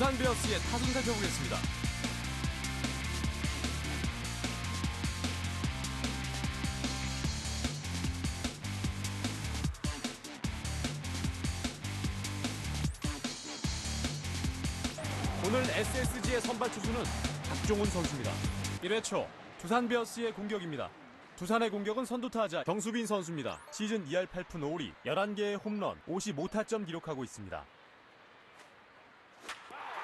두산 베어스의 타순 살펴보겠습니다. 오늘 SSG의 선발 투수는 박종훈 선수입니다. 1회 초 두산 베어스의 공격입니다. 두산의 공격은 선두타자 경수빈 선수입니다. 시즌 2할 8푼 5리 11개의 홈런 55타점 기록하고 있습니다.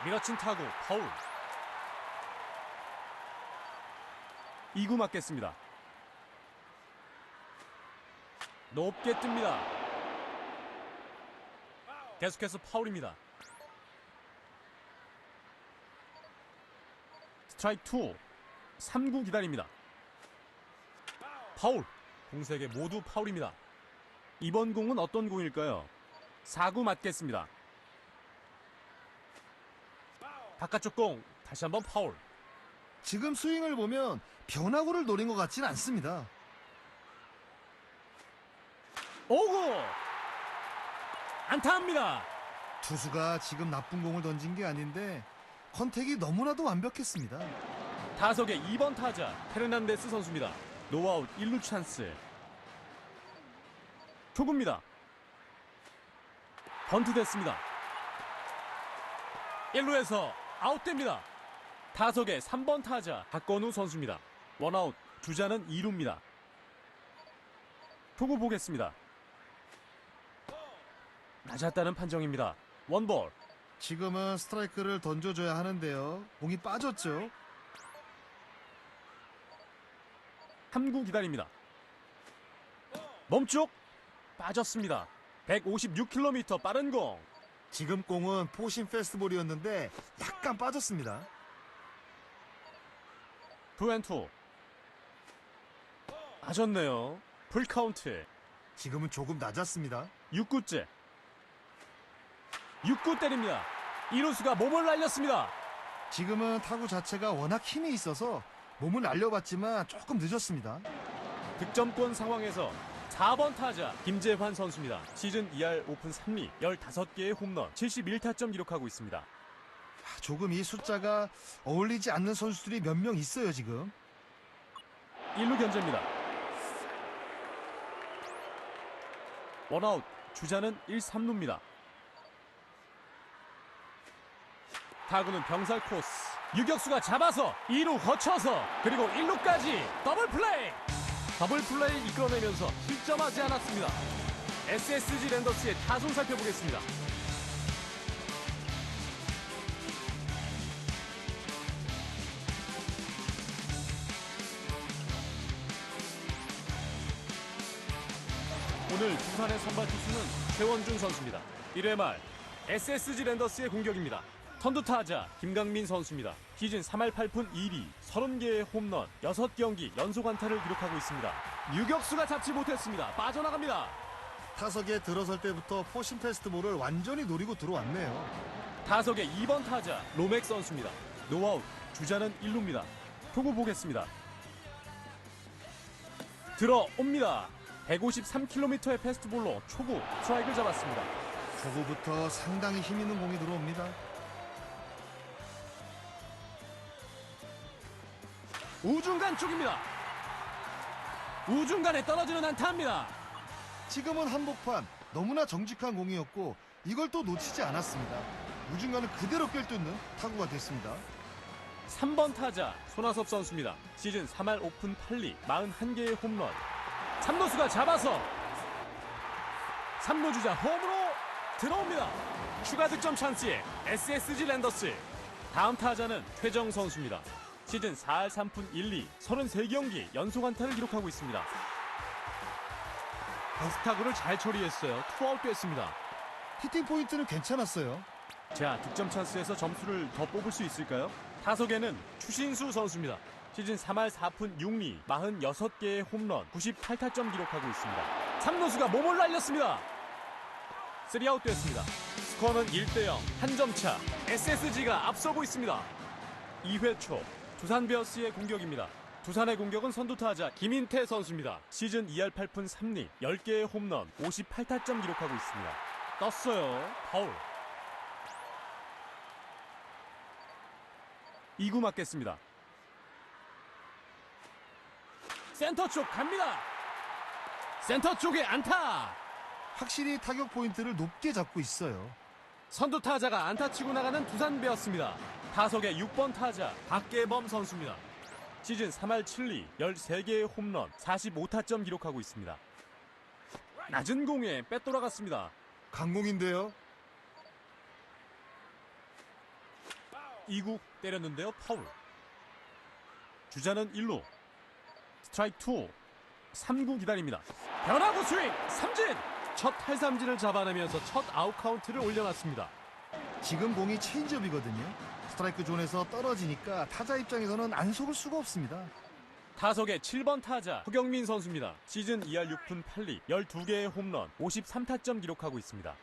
밀어친 타구 파울 2구 맞겠습니다. 높게 뜹니다. 계속해서 파울입니다. 스트라이크 2 3구 기다립니다. 파울 공세계 모두 파울입니다. 이번 공은 어떤 공일까요? 4구 맞겠습니다. 바깥쪽 공 다시 한번 파울 지금 스윙을 보면 변화구를 노린 것 같진 않습니다. 오구 안타합니다. 투수가 지금 나쁜 공을 던진 게 아닌데 컨택이 너무나도 완벽했습니다. 타석의 2번 타자 페르난데스 선수입니다. 노아웃 1루 찬스. 초구입니다. 번트 됐습니다. 1루에서 아웃됩니다. 타석의 3번 타자 박건우 선수입니다. 원아웃 주자는 2루입니다. 초구 보겠습니다. 낮았다는 판정입니다. 원볼 지금은 스트라이크를 던져줘야 하는데요. 공이 빠졌죠. 3구 기다립니다. 멈쪽 빠졌습니다. 156km 빠른 공. 지금 공은 포신 페스티벌이었는데 약간 빠졌습니다. 투앤투. 맞았네요. 풀카운트. 지금은 조금 낮았습니다. 6구째. 6구 때립니다. 이루수가 몸을 날렸습니다. 지금은 타구 자체가 워낙 힘이 있어서 몸을 날려봤지만 조금 늦었습니다. 득점권 상황에서 4번 타자 김재환 선수입니다. 시즌 2할 오픈 3리 15개의 홈런 71타점 기록하고 있습니다. 조금 이 숫자가 어울리지 않는 선수들이 몇 명 있어요, 지금. 1루 견제입니다. 원아웃 주자는 1, 3루입니다. 타구는 병살 코스. 유격수가 잡아서 2루 거쳐서 그리고 1루까지 더블 플레이. 더블 플레이 이끌어내면서 실점하지 않았습니다. SSG 랜더스의 타순 살펴보겠습니다. 오늘 두산의 선발 투수는 최원준 선수입니다. 1회 말 SSG 랜더스의 공격입니다. 선두 타자 김강민 선수입니다. 시즌 3할 8푼 2리 30개의 홈런 6경기 연속 안타를 기록하고 있습니다. 유격수가 잡지 못했습니다. 빠져나갑니다. 타석에 들어설 때부터 포신 페스티벌을 완전히 노리고 들어왔네요. 타석의 2번 타자 로맥 선수입니다. 노아웃 주자는 1루입니다. 표구 보겠습니다. 들어옵니다. 153km의 패스트볼로 초구 스트라이크를 잡았습니다. 초구부터 상당히 힘 있는 공이 들어옵니다. 우중간 쪽입니다. 우중간에 떨어지는 안타입니다. 지금은 한복판 너무나 정직한 공이었고 이걸 또 놓치지 않았습니다. 우중간을 그대로 꿰뚫는 타구가 됐습니다. 3번 타자 손아섭 선수입니다. 시즌 3할 오픈 8리 41개의 홈런. 3루수가 잡아서 3루 주자 홈으로 들어옵니다. 추가 득점 찬스에 SSG 랜더스. 다음 타자는 최정 선수입니다. 시즌 4할 3푼 1리 33경기 연속 안타를 기록하고 있습니다. 베스타구를 잘 처리했어요. 투아웃 됐습니다. 히팅 포인트는 괜찮았어요. 자, 득점 찬스에서 점수를 더 뽑을 수 있을까요? 타석에는 추신수 선수입니다. 시즌 3할 4푼 6리 46개의 홈런 98타점 기록하고 있습니다. 3루수가 몸을 날렸습니다. 3아웃 됐습니다. 스코어는 1대0 한 점 차. SSG가 앞서고 있습니다. 2회 초 두산 베어스의 공격입니다. 두산의 공격은 선두타자 김인태 선수입니다. 시즌 2할 8푼 3리 10개의 홈런 58타점 기록하고 있습니다. 떴어요. 파울. 2구 맞겠습니다. 센터 쪽 갑니다. 센터 쪽에 안타. 확실히 타격 포인트를 높게 잡고 있어요. 선두 타자가 안타 치고 나가는 두산배였습니다. 타석의 6번 타자 박계범 선수입니다. 시즌 3할 7리 13개의 홈런 45타점 기록하고 있습니다. 낮은 공에 빼돌아갔습니다. 강공인데요. 2구 때렸는데요. 파울. 주자는 1루. 스트라이크 2. 3구 기다립니다. 변화구 스윙 삼진. 첫 탈삼진을 잡아내면서 첫 아웃 카운트를 올려놨습니다. 지금 공이 체인지업이거든요. 스트라이크 존에서 떨어지니까 타자 입장에서는 안 속을 수가 없습니다. 타석의 7번 타자 허경민 선수입니다. 시즌 2할 6푼 8리 12개의 홈런 53타점 기록하고 있습니다.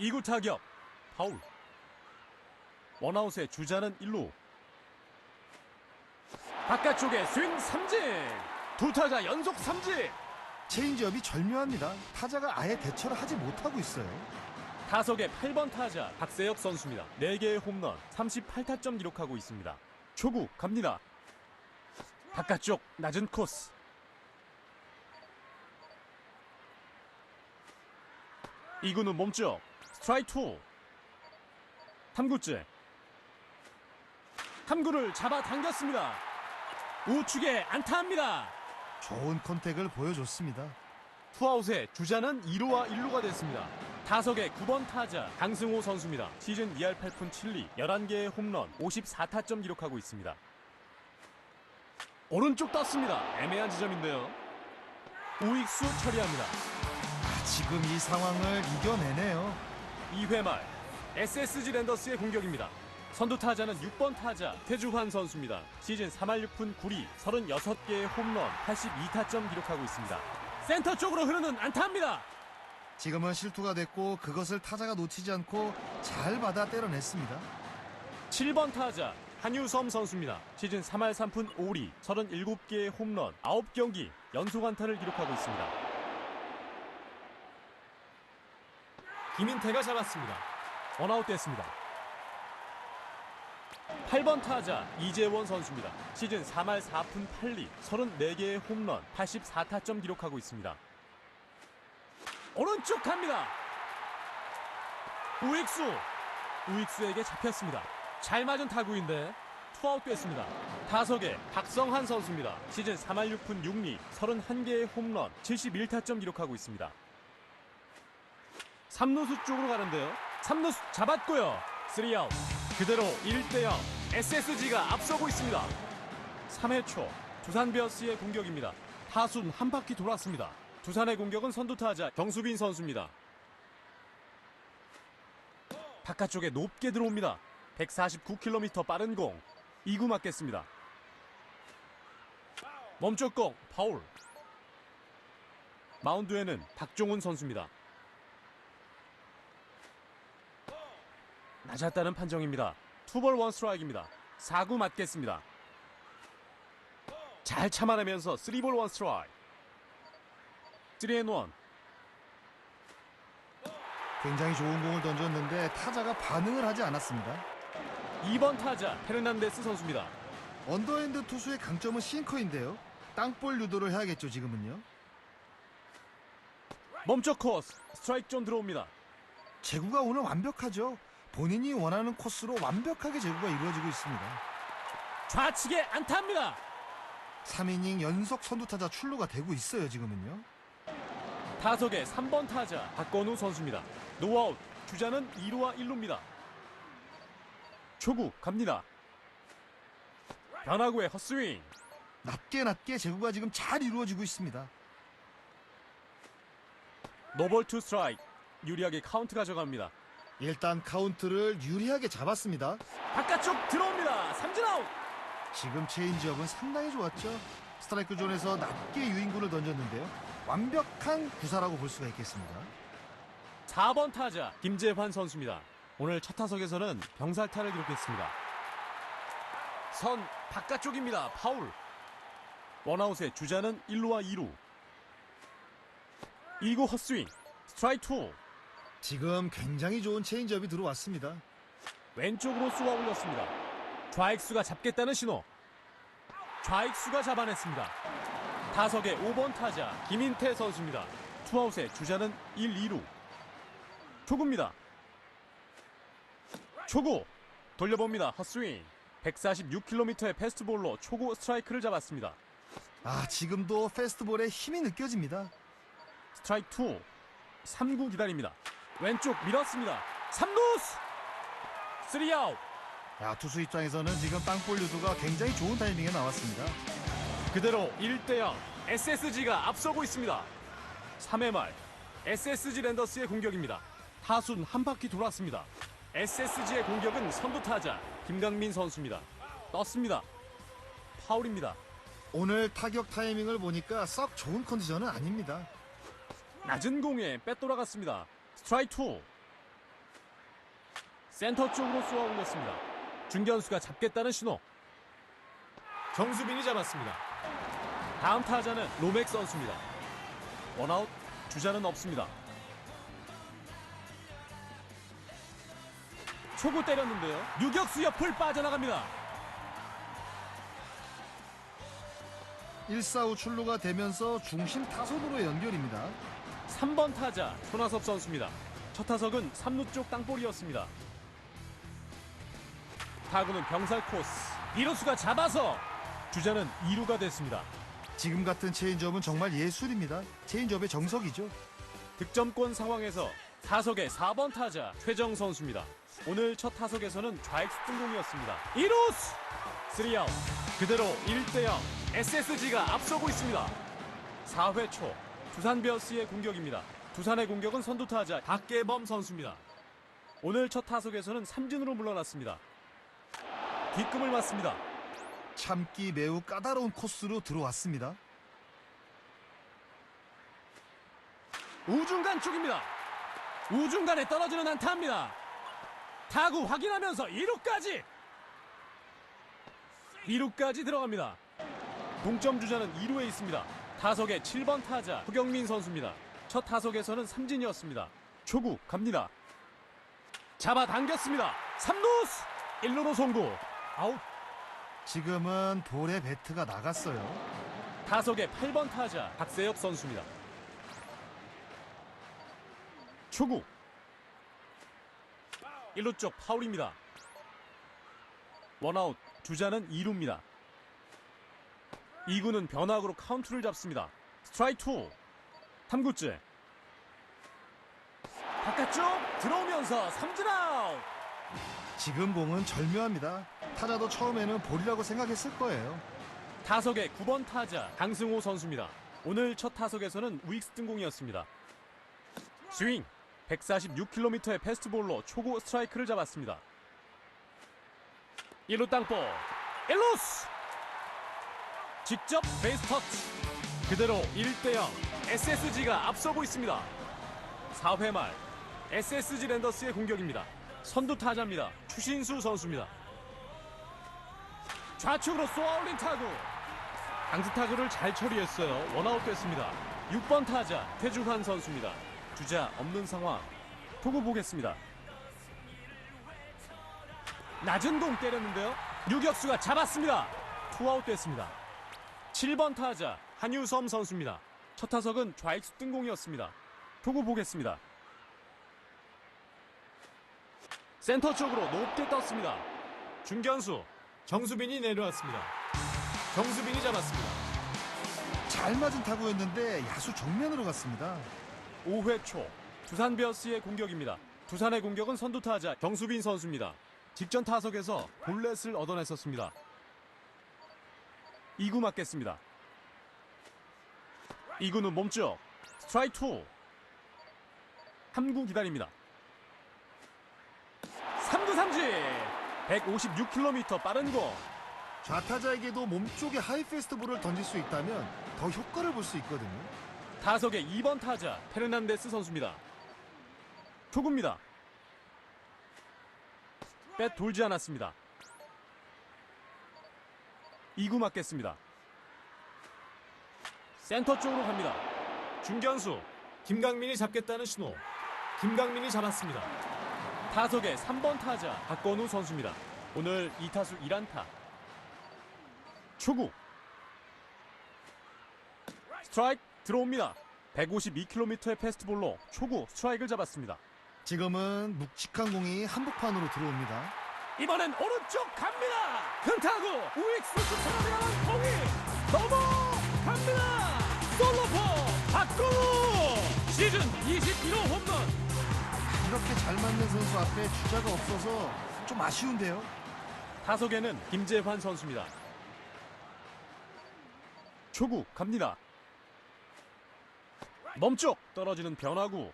2구 타격 파울 원아웃의 주자는 1루 바깥쪽에 스윙 삼진 두 타자 연속 삼진 체인지업이 절묘합니다. 타자가 아예 대처를 하지 못하고 있어요. 타석의 8번 타자 박세혁 선수입니다. 4개의 홈런 38타점 기록하고 있습니다. 초구 갑니다. 바깥쪽 낮은 코스. 이구는 몸쪽 스트라이크 2. 3구째. 3구를 잡아 당겼습니다. 우측에 안타합니다. 좋은 컨택을 보여줬습니다. 투아웃에 주자는 2루와 1루가 됐습니다. 타석의 9번 타자 강승호 선수입니다. 시즌 2할 8푼 7리 11개의 홈런 54타점 기록하고 있습니다. 오른쪽 떴습니다. 애매한 지점인데요. 우익수 처리합니다. 지금 이 상황을 이겨내네요. 2회 말 SSG 랜더스의 공격입니다. 선두 타자는 6번 타자 태주환 선수입니다. 시즌 3할 6푼 9리 36개의 홈런 82타점 기록하고 있습니다. 센터 쪽으로 흐르는 안타입니다. 지금은 실투가 됐고 그것을 타자가 놓치지 않고 잘 받아 때려냈습니다. 7번 타자 한유섬 선수입니다. 시즌 3할 3푼 5리 37개의 홈런 9경기 연속 안타를 기록하고 있습니다. 김인태가 잡았습니다. 원아웃 됐습니다. 8번 타자 이재원 선수입니다. 시즌 3할 4푼 8리 34개의 홈런 84타점 기록하고 있습니다. 오른쪽 갑니다. 우익수 우익수에게 잡혔습니다. 잘 맞은 타구인데 투아웃 됐습니다. 타석에 박성한 선수입니다. 시즌 3할 6푼 6리 31개의 홈런 71타점 기록하고 있습니다. 3루수 쪽으로 가는데요. 3루수 잡았고요. 3아웃. 그대로 1대0 SSG가 앞서고 있습니다. 3회 초 두산 베어스의 공격입니다. 타순 한 바퀴 돌았습니다. 두산의 공격은 선두 타자 경수빈 선수입니다. 바깥쪽에 높게 들어옵니다. 149km 빠른 공. 2구 맞겠습니다. 멈췄 공 파울. 마운드에는 박종훈 선수입니다. 낮았다는 판정입니다. 투볼 원 스트라이크입니다. 4구 맞겠습니다. 잘 참아내면서 3볼 원 스트라이크. 3앤 1. 굉장히 좋은 공을 던졌는데 타자가 반응을 하지 않았습니다. 2번 타자 페르난데스 선수입니다. 언더핸드 투수의 강점은 싱커인데요. 땅볼 유도를 해야겠죠 지금은요. 멈춰 코스 스트라이크 존 들어옵니다. 제구가 오늘 완벽하죠. 본인이 원하는 코스로 완벽하게 제구가 이루어지고 있습니다. 좌측에 안타입니다. 3이닝 연속 선두타자 출루가 되고 있어요 지금은요. 타석의 3번 타자 박건우 선수입니다. 노아웃 주자는 2루와 1루입니다. 초구 갑니다. 변화구의 헛스윙 낮게 낮게 제구가 지금 잘 이루어지고 있습니다. 노볼 투 스트라이크 유리하게 카운트 가져갑니다. 일단 카운트를 유리하게 잡았습니다. 바깥쪽 들어옵니다. 삼진 아웃. 지금 체인지업은 상당히 좋았죠. 스트라이크 존에서 낮게 유인구를 던졌는데요. 완벽한 구사라고 볼 수가 있겠습니다. 4번 타자 김재환 선수입니다. 오늘 첫 타석에서는 병살타를 기록했습니다. 선 바깥쪽입니다. 파울. 원아웃의 주자는 1루와 2루. 2구 헛스윙. 스트라이크 2. 지금 굉장히 좋은 체인지업이 들어왔습니다. 왼쪽으로 쏘아 올렸습니다. 좌익수가 잡겠다는 신호. 좌익수가 잡아냈습니다. 타석의 5번 타자 김인태 선수입니다. 투아웃에 주자는 1, 2루. 초구입니다. 초구 돌려봅니다. 헛스윙. 146km의 패스트볼로 초구 스트라이크를 잡았습니다. 아, 지금도 페스트볼에 힘이 느껴집니다. 스트라이크 2. 3구 기다립니다. 왼쪽 밀었습니다. 3루스! 3아웃. 야, 투수 입장에서는 지금 땅볼 유도가 굉장히 좋은 타이밍에 나왔습니다. 그대로 1대0 SSG가 앞서고 있습니다. 3회 말 SSG 랜더스의 공격입니다. 타순 한 바퀴 돌았습니다. SSG의 공격은 선두 타자 김강민 선수입니다. 떴습니다. 파울입니다. 오늘 타격 타이밍을 보니까 썩 좋은 컨디션은 아닙니다. 낮은 공에 빼돌아갔습니다. 스트라이크 2. 센터 쪽으로 쏘아 올렸습니다. 중견수가 잡겠다는 신호. 정수빈이 잡았습니다. 다음 타자는 로맥 선수입니다. 원아웃 주자는 없습니다. 초구 때렸는데요. 유격수 옆을 빠져나갑니다. 1사후 출루가 되면서 중심 타선으로 연결입니다. 3번 타자 손아섭 선수입니다. 첫 타석은 3루 쪽 땅볼이었습니다. 타구는 병살 코스. 이루수가 잡아서 주자는 2루가 됐습니다. 지금 같은 체인지업은 정말 예술입니다. 체인지업의 정석이죠. 득점권 상황에서 타석의 4번 타자 최정 선수입니다. 오늘 첫 타석에서는 좌익수 뜬공이었습니다. 이루스 3아웃 그대로 1대0 SSG가 앞서고 있습니다. 4회 초 두산 베어스의 공격입니다. 두산의 공격은 선두 타자 박계범 선수입니다. 오늘 첫 타석에서는 삼진으로 물러났습니다. 뒷금을 맞습니다. 참기 매우 까다로운 코스로 들어왔습니다. 우중간 쪽입니다. 우중간에 떨어지는 안타입니다. 타구 확인하면서 2루까지 2루까지 들어갑니다. 동점 주자는 2루에 있습니다. 타석의 7번 타자 허경민 선수입니다. 첫 타석에서는 삼진이었습니다. 초구 갑니다. 잡아당겼습니다. 3루스 1루로 송구 아웃 지금은 볼에 배트가 나갔어요. 타석의 8번 타자 박세혁 선수입니다. 초구 1루 쪽 파울입니다. 원아웃 주자는 2루입니다. 2구는 변화구로 카운트를 잡습니다. 스트라이크 2 3구째 바깥쪽 들어오면서 삼진 아웃 지금 공은 절묘합니다. 타자도 처음에는 볼이라고 생각했을 거예요. 타석의 9번 타자 강승호 선수입니다. 오늘 첫 타석에서는 우익스 등 공이었습니다. 스윙 146km의 패스트볼로 초구 스트라이크를 잡았습니다. 1루 땅볼 1루스 직접 베이스 터치 그대로 1대0 SSG가 앞서고 있습니다. 4회 말 SSG 랜더스의 공격입니다. 선두 타자입니다. 추신수 선수입니다. 좌측으로 쏘아올린 타구 강수 타구를 잘 처리했어요. 원아웃 됐습니다. 6번 타자 태주환 선수입니다. 주자 없는 상황. 토구 보겠습니다. 낮은 공 때렸는데요. 유격수가 잡았습니다. 투아웃 됐습니다. 7번 타자 한유섬 선수입니다. 첫 타석은 좌익수 뜬공이었습니다. 토구 보겠습니다. 센터 쪽으로 높게 떴습니다. 중견수 정수빈이 내려왔습니다. 정수빈이 잡았습니다. 잘 맞은 타구였는데 야수 정면으로 갔습니다. 5회 초 두산 베어스의 공격입니다. 두산의 공격은 선두 타자 정수빈 선수입니다. 직전 타석에서 볼넷을 얻어냈었습니다. 2구 맞겠습니다. 2구는 몸쪽 스트라이크 2 3구 기다립니다. 3구 삼진 156km 빠른 공 좌타자에게도 몸쪽에 하이 페스트볼을 던질 수 있다면 더 효과를 볼 수 있거든요. 타석의 2번 타자 페르난데스 선수입니다. 초구입니다. 빼 돌지 않았습니다. 2구 맞겠습니다. 센터 쪽으로 갑니다. 중견수 김강민이 잡겠다는 신호. 김강민이 잡았습니다. 타석의 3번 타자 박건우 선수입니다. 오늘 2타수 1안타. 초구. 스트라이크 들어옵니다. 152km의 패스트볼로 초구 스트라이크를 잡았습니다. 지금은 묵직한 공이 한복판으로 들어옵니다. 이번엔 오른쪽 갑니다. 큰 타구 우익수 쫓아가면 공이 넘어갑니다. 솔로포 박건우 시즌 21호 홈런. 이렇게 잘 맞는 선수 앞에 주자가 없어서 좀 아쉬운데요. 타석에는 김재환 선수입니다. 초구 갑니다. 멈쪽 떨어지는 변화구.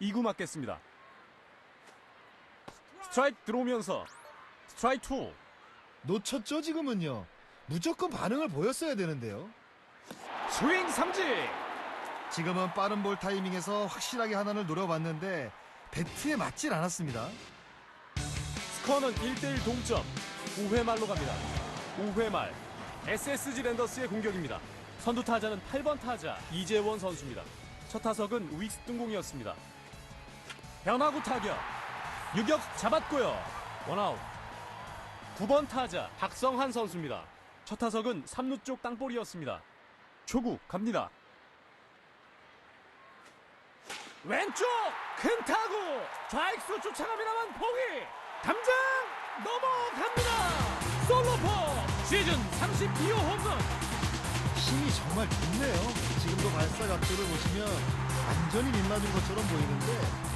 2구 맞겠습니다. 스트라이크 들어오면서 스트라이크 2. 놓쳤죠 지금은요. 무조건 반응을 보였어야 되는데요. 스윙 삼진. 지금은 빠른 볼 타이밍에서 확실하게 하나를 노려봤는데 배트에 맞질 않았습니다. 스코어는 1대1 동점. 5회 말로 갑니다. 5회 말 SSG 랜더스의 공격입니다. 선두 타자는 8번 타자 이재원 선수입니다. 첫 타석은 우익수 뜬공이었습니다. 변화구 타격. 유격 잡았고요. 원아웃. 9번 타자 박성한 선수입니다. 첫 타석은 3루 쪽 땅볼이었습니다. 초구 갑니다. 왼쪽 큰 타구 좌익수 쫓아갑니다만 봉이 담장 넘어갑니다 솔로포 시즌 32호 홈런 힘이 정말 좋네요. 지금도 발사 각도를 보시면 완전히 밑맞은 것처럼 보이는데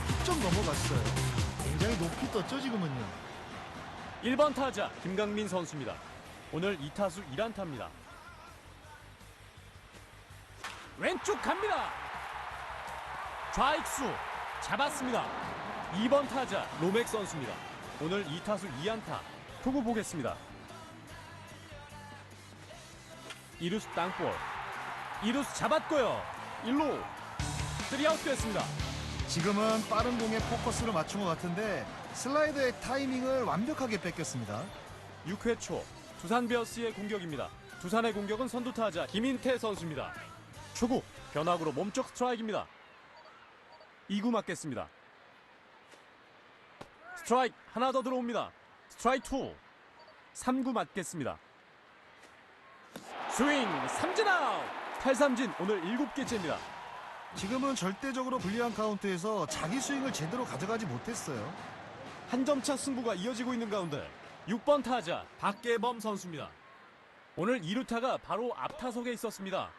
훌쩍 넘어갔어요. 굉장히 높이 떴죠 지금은요. 1번 타자 김강민 선수입니다. 오늘 2타수 1안타입니다. 왼쪽 갑니다. 좌익수 잡았습니다. 2번 타자 로맥 선수입니다. 오늘 2타수 2안타 투구 보겠습니다. 2루수 땅볼. 2루수 잡았고요. 1루. 3아웃 됐습니다 지금은 빠른 공에 포커스를 맞춘 것 같은데 슬라이더의 타이밍을 완벽하게 뺏겼습니다. 6회 초 두산 베어스의 공격입니다. 두산의 공격은 선두 타자 김인태 선수입니다. 초구 변화구로 몸쪽 스트라이크입니다. 2구 맞겠습니다. 스트라이크 하나 더 들어옵니다. 스트라이크 2 3구 맞겠습니다. 스윙 삼진 아웃 탈삼진 오늘 7개째입니다. 지금은 절대적으로 불리한 카운트에서 자기 스윙을 제대로 가져가지 못했어요. 한 점 차 승부가 이어지고 있는 가운데 6번 타자 박계범 선수입니다. 오늘 2루타가 바로 앞 타석에 있었습니다.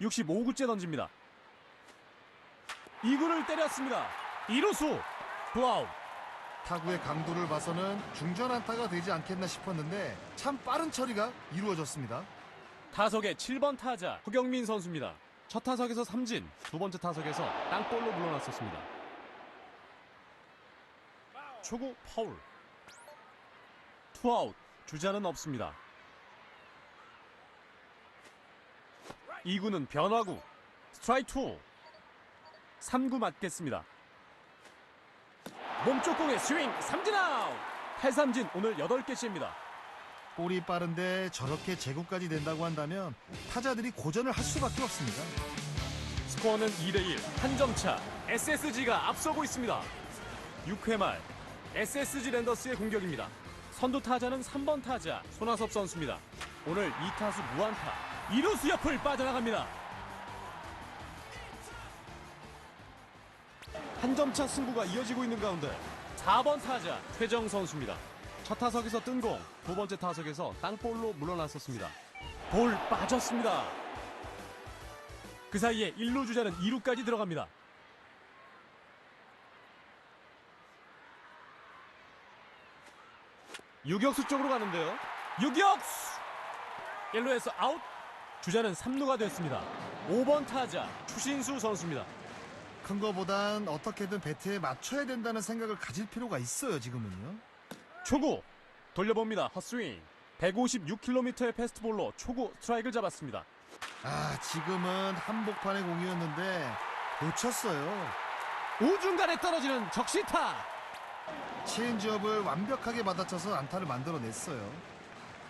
65구째 던집니다. 2구를 때렸습니다. 2루수 투아웃 타구의 강도를 봐서는 중전 안타가 되지 않겠나 싶었는데 참 빠른 처리가 이루어졌습니다. 타석의 7번 타자 허경민 선수입니다. 첫 타석에서 삼진, 두 번째 타석에서 땅볼로 물러났었습니다. 초구 파울. 투아웃, 주자는 없습니다. 2구는 변화구, 스트라이크 2. 3구 맞겠습니다. 몸쪽 공의 스윙, 삼진 아웃! 탈삼진 오늘 8개째입니다. 볼이 빠른데 저렇게 제구까지 된다고 한다면 타자들이 고전을 할 수밖에 없습니다. 스코어는 2대1 한 점 차. SSG가 앞서고 있습니다. 6회 말 SSG 랜더스의 공격입니다. 선두 타자는 3번 타자 손아섭 선수입니다. 오늘 2타수 무안타. 2루수 옆을 빠져나갑니다. 한 점 차 승부가 이어지고 있는 가운데 4번 타자 최정 선수입니다 첫 타석에서 뜬 공 두 번째 타석에서 땅볼로 물러났었습니다 볼 빠졌습니다 그 사이에 1루 주자는 2루까지 들어갑니다. 유격수 쪽으로 가는데요. 유격수! 1루에서 아웃. 주자는 3루가 됐습니다. 5번 타자 추신수 선수입니다. 큰 거보단 어떻게든 배트에 맞춰야 된다는 생각을 가질 필요가 있어요, 지금은요. 초구 돌려봅니다. 헛스윙. 156km의 패스트볼로 초구 스트라이크를 잡았습니다. 아, 지금은 한복판의 공이었는데 놓쳤어요. 우중간에 떨어지는 적시타. 체인지업을 완벽하게 받아쳐서 안타를 만들어냈어요.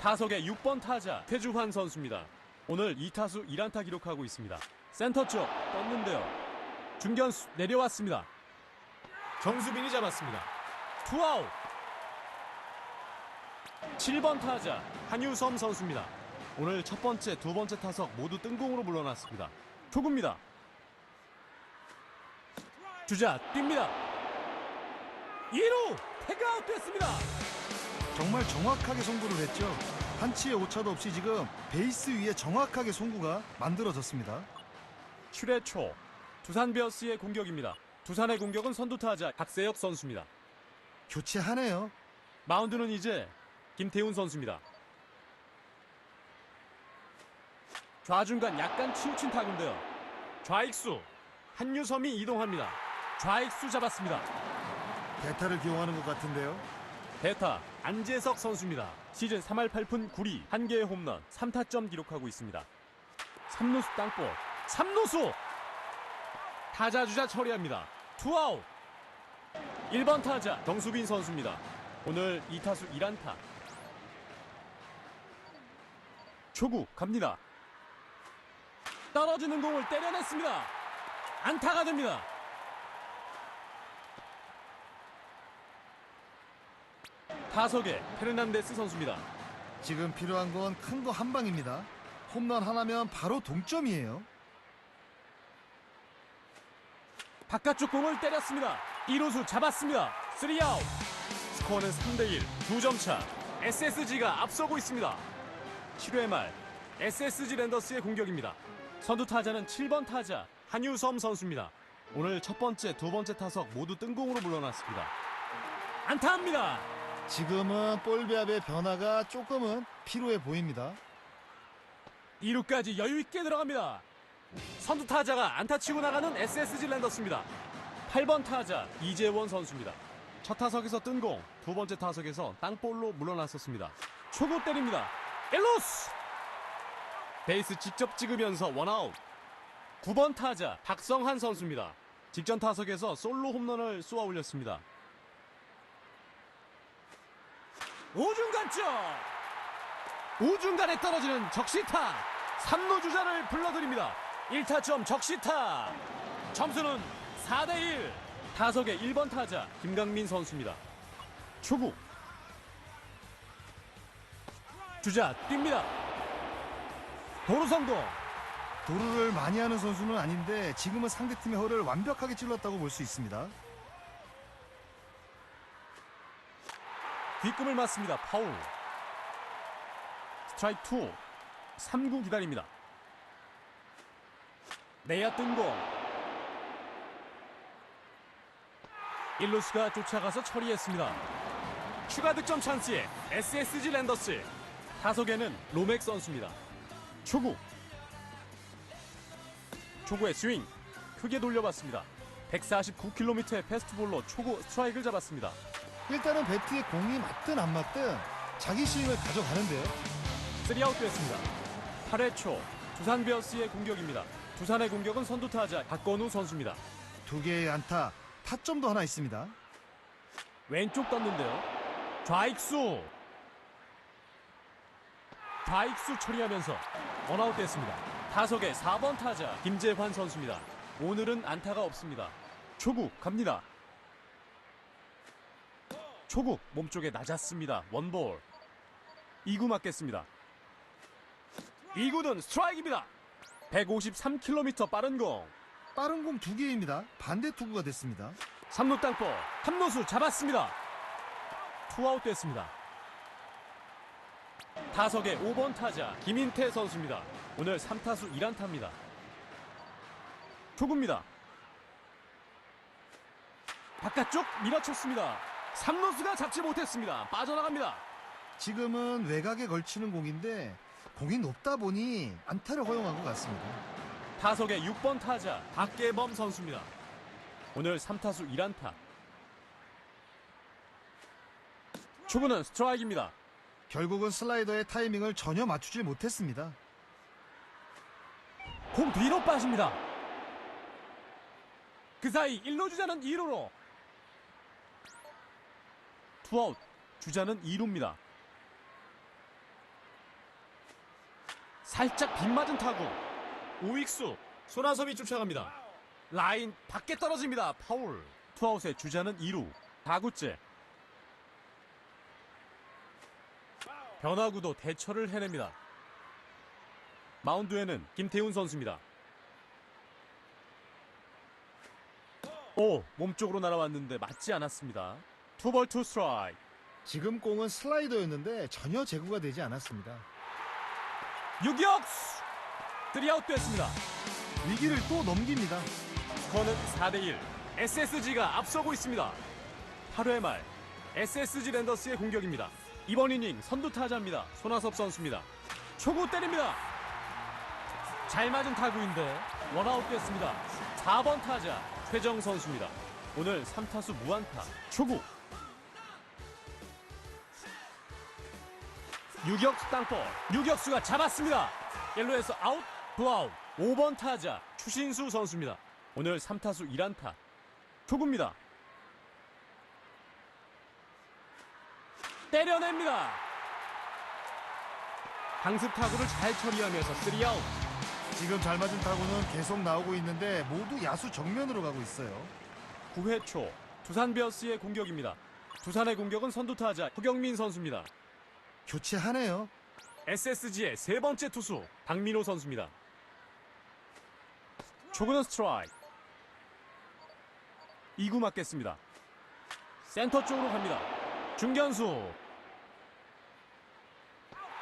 타석의 6번 타자 태주환 선수입니다. 오늘 2타수 1안타 기록하고 있습니다. 센터 쪽 떴는데요. 중견수 내려왔습니다. 정수빈이 잡았습니다. 투아웃. 7번 타자 한유섬 선수입니다. 오늘 첫 번째, 두 번째 타석 모두 뜬공으로 물러났습니다. 초구입니다. 주자 뜁니다. 2루 태그아웃 됐습니다. 정말 정확하게 송구를 했죠. 한치의 오차도 없이 지금 베이스 위에 정확하게 송구가 만들어졌습니다. 7회 초 두산 베어스의 공격입니다. 두산의 공격은 선두 타자 박세혁 선수입니다. 교체하네요. 마운드는 이제 김태훈 선수입니다. 좌중간 약간 치우친 타구인데요. 좌익수 한유섬이 이동합니다. 좌익수 잡았습니다. 대타를 기용하는 것 같은데요. 대타 안재석 선수입니다. 시즌 3할 8푼 9리 1개의 홈런 3타점 기록하고 있습니다. 3루수 땅볼 3루수 타자 주자 처리합니다. 투아웃 1번 타자 정수빈 선수입니다. 오늘 2타수 1안타 초구 갑니다. 떨어지는 공을 때려냈습니다. 안타가 됩니다. 타석에 페르난데스 선수입니다. 지금 필요한 건 큰 거 한 방입니다. 홈런 하나면 바로 동점이에요. 바깥쪽 공을 때렸습니다. 1루수 잡았습니다. 3아웃. 스코어는 3대1, 2점 차. SSG가 앞서고 있습니다. 7회 말 SSG 랜더스의 공격입니다. 선두 타자는 7번 타자 한유섬 선수입니다. 오늘 첫 번째, 두 번째 타석 모두 뜬공으로 물러났습니다. 안타합니다. 지금은 볼 배합의 변화가 조금은 필요해 보입니다. 2루까지 여유 있게 들어갑니다. 선두 타자가 안타 치고 나가는 SSG 랜더스입니다. 8번 타자 이재원 선수입니다. 첫 타석에서 뜬 공, 두 번째 타석에서 땅볼로 물러났었습니다. 초구 때립니다. 엘로스! 베이스 직접 찍으면서 원아웃. 9번 타자 박성한 선수입니다. 직전 타석에서 솔로 홈런을 쏘아 올렸습니다. 오중간쪽! 우중간에 떨어지는 적시타 3루 주자를 불러드립니다 1타점 적시타 점수는 4대1 타석의 1번 타자 김강민 선수입니다 초구 주자 뜁니다. 도루 성공. 도루를 많이 하는 선수는 아닌데 지금은 상대팀의 허를 완벽하게 찔렀다고 볼 수 있습니다. 뒷꿈을 맞습니다. 파울. 스트라이크 2 3구 기다립니다. 내야 뜬공. 1루수가 쫓아가서 처리했습니다. 추가 득점 찬스에 SSG 랜더스 타석에는 로맥 선수입니다 초구 초구의 스윙 크게 돌려봤습니다 149km의 패스트볼로 초구 스트라이크를 잡았습니다 일단은 배트에 공이 맞든 안 맞든 자기 스윙을 가져가는데요. 3아웃 됐습니다. 8회 초 두산 베어스의 공격입니다. 두산의 공격은 선두 타자 박건우 선수입니다. 두 개의 안타, 타점도 하나 있습니다. 왼쪽 떴는데요. 좌익수 좌익수 처리하면서 원아웃 됐습니다. 타석의 4번 타자 김재환 선수입니다. 오늘은 안타가 없습니다. 초구 갑니다. 초구 몸쪽에 낮았습니다. 원볼 2구 맞겠습니다. 2구는 스트라이크입니다. 153km 빠른 공 빠른 공 두 개입니다. 반대 투구가 됐습니다. 3루 땅볼 함노수 잡았습니다. 투아웃 됐습니다. 타석의 5번 타자 김인태 선수입니다. 오늘 3타수 1안타입니다. 초구입니다. 바깥쪽 밀어쳤습니다. 3루수가 잡지 못했습니다. 빠져나갑니다. 지금은 외곽에 걸치는 공인데 공이 높다 보니 안타를 허용한 것 같습니다. 타석의 6번 타자 박계범 선수입니다. 오늘 3타수 1안타. 초구는 스트라이크입니다. 결국은 슬라이더의 타이밍을 전혀 맞추지 못했습니다. 공 뒤로 빠집니다. 그 사이 1루 주자는 2루로. 투아웃. 주자는 2루입니다. 살짝 빗맞은 타구. 우익수. 손아섭이 쫓아갑니다. 라인 밖에 떨어집니다. 파울. 투아웃의 주자는 2루. 4구째. 변화구도 대처를 해냅니다. 마운드에는 김태훈 선수입니다. 오, 몸쪽으로 날아왔는데 맞지 않았습니다. 투볼 투 스트라이크. 지금 공은 슬라이더였는데 전혀 제구가 되지 않았습니다. 유격수! 3아웃 됐습니다. 위기를 또 넘깁니다. 스코어는 4대1. SSG가 앞서고 있습니다. 8회 말 SSG 랜더스의 공격입니다. 이번 이닝 선두 타자입니다. 손아섭 선수입니다. 초구 때립니다. 잘 맞은 타구인데 원아웃 됐습니다. 4번 타자 최정 선수입니다. 오늘 3타수 무안타. 초구. 유격수 땅볼. 유격수가 잡았습니다. 옐로에서 아웃, 블아웃. 5번 타자 추신수 선수입니다. 오늘 3타수 1안타. 초구입니다. 때려냅니다. 강습 타구를 잘 처리하면서 3아웃. 지금 잘 맞은 타구는 계속 나오고 있는데 모두 야수 정면으로 가고 있어요. 9회 초 두산 베어스의 공격입니다. 두산의 공격은 선두 타자 허경민 선수입니다. 교체하네요. SSG의 세 번째 투수 박민호 선수입니다. 초구는 스트라이크. 2구 맞겠습니다. 센터 쪽으로 갑니다. 중견수.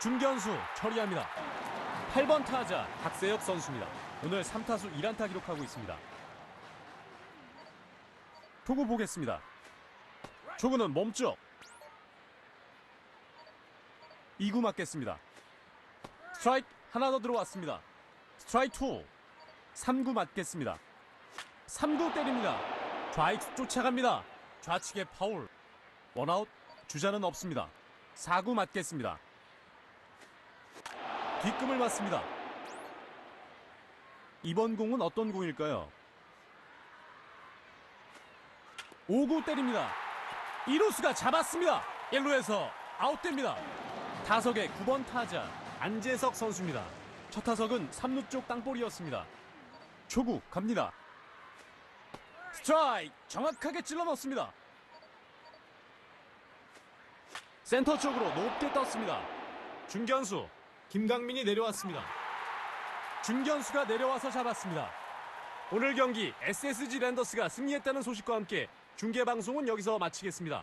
중견수 처리합니다. 8번 타자 박세혁 선수입니다. 오늘 3타수 1안타 기록하고 있습니다. 초구 보겠습니다. 초구는 몸쪽. 2구 맞겠습니다. 스트라이크 하나 더 들어왔습니다. 스트라이크 2. 3구 맞겠습니다. 3구 때립니다. 좌익수 쫓아갑니다. 좌측에 파울. 원아웃 주자는 없습니다. 4구 맞겠습니다. 뒷금을 맞습니다. 이번 공은 어떤 공일까요? 5구 때립니다. 이루수가 잡았습니다. 1루에서 아웃됩니다. 타석의 9번 타자 안재석 선수입니다. 첫 타석은 3루 쪽 땅볼이었습니다. 초구 갑니다. 스트라이크 정확하게 찔러 넣습니다. 센터 쪽으로 높게 떴습니다. 중견수 김강민이 내려왔습니다. 중견수가 내려와서 잡았습니다. 오늘 경기 SSG 랜더스가 승리했다는 소식과 함께 중계 방송은 여기서 마치겠습니다.